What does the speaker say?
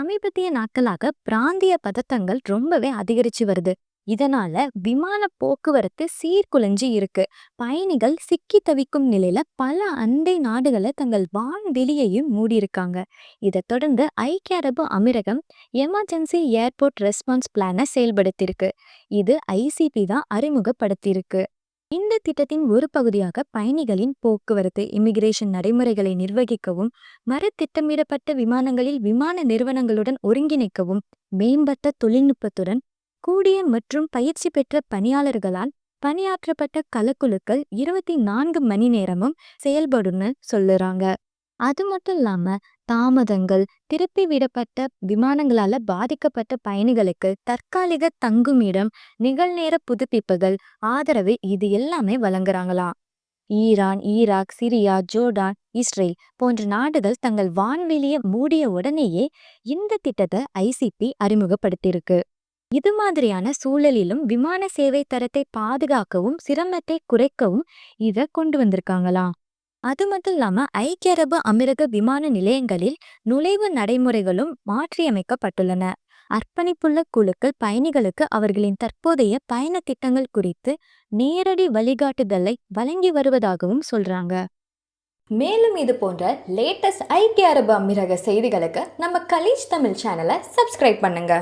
சமீபத்திய நாட்களாக பிராந்திய பதட்டங்கள் ரொம்பவே அதிகரிச்சு வருது. இதனால விமான போக்குவரத்து சீர்குலைஞ்சு இருக்கு. பயணிகள் சிக்கி தவிக்கும் நிலையில பல அண்டை நாடுகளை தங்கள் வான்வெளியையும் மூடியிருக்காங்க. இதை தொடர்ந்து ஐக்கிய அரபு அமீரகம் எமர்ஜென்சி ஏர்போர்ட் ரெஸ்பான்ஸ் பிளானை செயல்படுத்தியிருக்கு. இது ஐசிபி தான் அறிமுகப்படுத்தியிருக்கு. இந்த திட்டத்தின் ஒரு பகுதியாக பயணிகளின் போக்குவரத்து இமிகிரேஷன் நடைமுறைகளை நிர்வகிக்கவும் மர திட்டமிடப்பட்ட விமானங்களில் விமான நிறுவனங்களுடன் ஒருங்கிணைக்கவும் மேம்பட்ட தொழில்நுட்பத்துடன் கூடிய மற்றும் பயிற்சி பெற்ற பணியாளர்களால் பணியாற்றப்பட்ட கலக்குழுக்கள் இருபத்தி நான்கு மணி நேரமும் செயல்படும்னு சொல்லுறாங்க. அது மட்டும் இல்லாம தாமதங்கள் திருப்பி விடப்பட்ட விமானங்களால பாதிக்கப்பட்ட பயணிகளுக்கு தற்காலிக தங்குமிடம் நிகழ்நேர புதுப்பிப்புகள் ஆதரவு இது எல்லாமே வழங்குறாங்களாம் Iran Iraq Syria Jordan Israel போன்ற நாடுகள் தங்கள் வான்வெளியை மூடிய உடனேயே இந்த திட்டத்தை ஐசிபி அறிமுகப்படுத்தியிருக்கு. இது மாதிரியான சூழலிலும் விமான சேவை தரத்தை பாதுகாக்கவும் சிரமத்தை குறைக்கவும் இத கொண்டு வந்திருக்காங்களாம் அது மட்டும் இல்லாம ஐக்கிய அரபு அமீரக விமான நிலையங்களில் நுழைவு நடைமுறைகளும் மாற்றியமைக்கப்பட்டுள்ளன. அர்ப்பணிப்புள்ள குழுக்கள் பயணிகளுக்கு அவர்களின் தற்போதைய பயண திட்டங்கள் குறித்து நேரடி வழிகாட்டுதலை வழங்கி வருவதாகவும் சொல்றாங்க. மேலும் இது போன்ற லேட்டஸ்ட் ஐக்கிய அரபு அமீரக செய்திகளுக்கு நம்ம கலீஜ் தமிழ் சேனலை சப்ஸ்கிரைப் பண்ணுங்க.